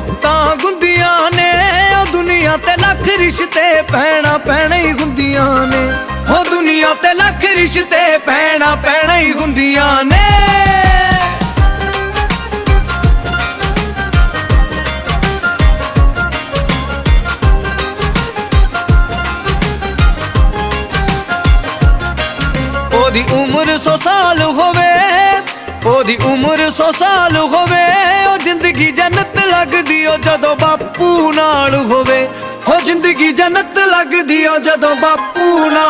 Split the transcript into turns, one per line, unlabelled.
ਗੁੱਤਾਂ ਗੁੰਦੀਆਂ ਨੇ, ਉਹ ਦੁਨੀਆ ਤੇ ਲੱਖ ਰਿਸ਼ਤੇ ਪੈਣਾ ਪੈਣਾ ਹੀ ਹੁੰਦੀਆਂ ਨੇ। ਉਹ ਦੁਨੀਆ ਤੇ ਲੱਖ ਰਿਸ਼ਤੇ ਪੈਣਾ ਪੈਣਾ ਹੀ ਹੁੰਦੀਆਂ ਨੇ। ਉਹਦੀ ਉਮਰ 100 ਸਾਲ ਹੋਵੇ, ਉਹਦੀ ਉਮਰ 100 ਸਾਲ ਹੋਵੇ ਜਦੋਂ ਬਾਪੂ ਨਾਲ ਹੋਵੇ ਉਹ ਜ਼ਿੰਦਗੀ ਜੰਨਤ ਲੱਗਦੀ ਉਹ ਜਦੋਂ ਬਾਪੂ ਨਾਲ